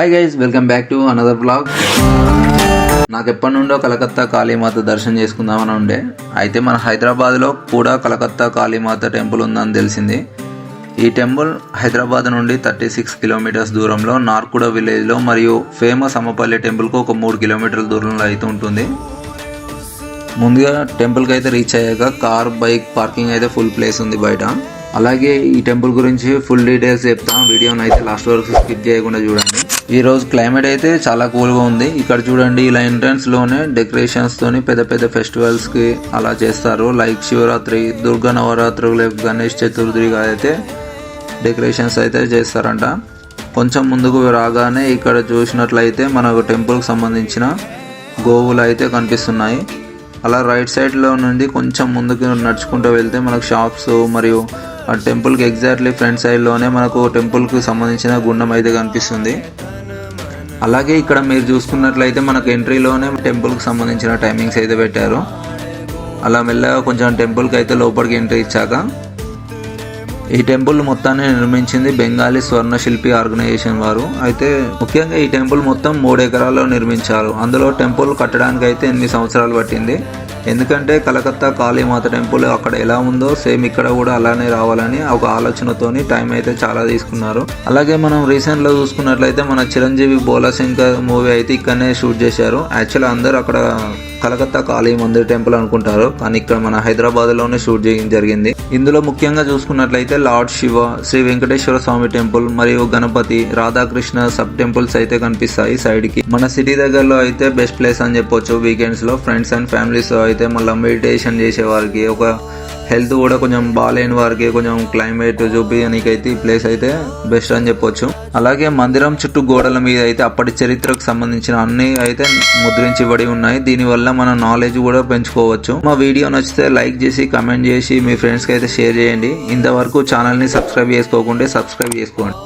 Hi guys welcome back to another blog నాకు ఎప్పటి నుండో కలకత్తా కాళీమాత దర్శనం చేసుకుందామని ఉండే. అయితే మన హైదరాబాద్లో కూడా కలకత్తా కాళీమాత టెంపుల్ ఉందని తెలిసింది. ఈ టెంపుల్ హైదరాబాద్ నుండి థర్టీ సిక్స్ కిలోమీటర్స్ దూరంలో నార్కుడ విలేజ్లో మరియు ఫేమస్ అమ్మపల్లి టెంపుల్కు ఒక మూడు కిలోమీటర్ల దూరంలో అయితే ఉంటుంది. ముందుగా టెంపుల్కి అయితే రీచ్ అయ్యాక కార్ బైక్ పార్కింగ్ అయితే ఫుల్ ప్లేస్ ఉంది బయట. అలాగే ఈ టెంపుల్ గురించి ఫుల్ డీటెయిల్స్ చెప్తాం. వీడియోని అయితే లాస్ట్ వరకు స్కిప్ చేయకుండా చూడండి. ఈ రోజు క్లైమేట్ అయితే చాలా కూల్గా ఉంది. ఇక్కడ చూడండి ఇలా ఎంట్రన్స్లోనే డెకరేషన్స్ తోని పెద్ద పెద్ద ఫెస్టివల్స్కి అలా చేస్తారు. లైక్ శివరాత్రి దుర్గా నవరాత్రులు గణేష్ చతుర్థి అయితే డెకరేషన్స్ అయితే చేస్తారంట. కొంచెం ముందుకు రాగానే ఇక్కడ చూసినట్లయితే మనకు టెంపుల్కి సంబంధించిన గోవులు అయితే కనిపిస్తున్నాయి. అలా రైట్ సైడ్లో నుండి కొంచెం ముందుకు నడుచుకుంటూ వెళ్తే మనకు షాప్స్ మరియు ఆ టెంపుల్కి ఎగ్జాక్ట్లీ ఫ్రంట్ సైడ్లోనే మనకు టెంపుల్కి సంబంధించిన గుండం అయితే కనిపిస్తుంది. అలాగే ఇక్కడ మీరు చూసుకున్నట్లయితే మనకు ఎంట్రీలోనే టెంపుల్కి సంబంధించిన టైమింగ్స్ అయితే పెట్టారు. అలా మెల్లగా కొంచెం టెంపుల్కి అయితే లోపలికి ఎంట్రీ ఇచ్చాక ఈ టెంపుల్ మొత్తాన్ని నిర్మించింది బెంగాలీ స్వర్ణ శిల్పి ఆర్గనైజేషన్ వారు. అయితే ముఖ్యంగా ఈ టెంపుల్ మొత్తం మూడు ఎకరాల్లో నిర్మించారు. అందులో టెంపుల్ కట్టడానికి అయితే ఎనిమిది సంవత్సరాలు పట్టింది. ఎందుకంటే కలకత్తా కాళీమాత టెంపుల్ అక్కడ ఎలా ఉందో సేమ్ ఇక్కడ కూడా అలానే రావాలని ఒక ఆలోచనతోని టైం అయితే చాలా తీసుకున్నారు. అలాగే మనం రీసెంట్లో చూసుకున్నట్లయితే మన చిరంజీవి బోలా శంకర్ మూవీ అయితే ఇక్కడనే షూట్ చేశారు. యాక్చువల్ అందరూ అక్కడ కలకత్తా కాళీ మందిర్ టెంపుల్ అనుకుంటారు. కానీ ఇక్కడ మన హైదరాబాద్లోనే షూట్ చేయడం జరిగింది. ఇందులో ముఖ్యంగా చూసుకున్నట్లయితే లార్డ్ శివ శ్రీ వెంకటేశ్వర స్వామి టెంపుల్ మరియు గణపతి రాధాకృష్ణ సబ్ టెంపుల్స్ అయితే కనిపిస్తాయి సైడ్కి మన సిటీ దగ్గరలో అయితే బెస్ట్ ప్లేస్ అని చెప్పొచ్చు వీకెండ్స్లో. ఫ్రెండ్స్ అండ్ ఫ్యామిలీస్ అయితే మళ్ళీ మెడిటేషన్ చేసే వారికి ఒక హెల్త్ కూడా కొంచెం బాగాలేని వారికి కొంచెం క్లైమేట్ చూపించడానికైతే ఈ ప్లేస్ అయితే బెస్ట్ అని చెప్పొచ్చు. అలాగే మందిరం చుట్టూ గోడల మీద అయితే అప్పటి చరిత్రకు సంబంధించిన అన్ని అయితే ముద్రించబడి ఉన్నాయి. దీనివల్ల మన నాలెడ్జ్ కూడా పెంచుకోవచ్చు. మా వీడియో నచ్చితే లైక్ చేసి కమెంట్ చేసి మీ ఫ్రెండ్స్కి అయితే షేర్ చేయండి. ఇంతవరకు ఛానల్ని సబ్స్క్రైబ్ చేసుకోకుంటే సబ్స్క్రైబ్ చేసుకోండి.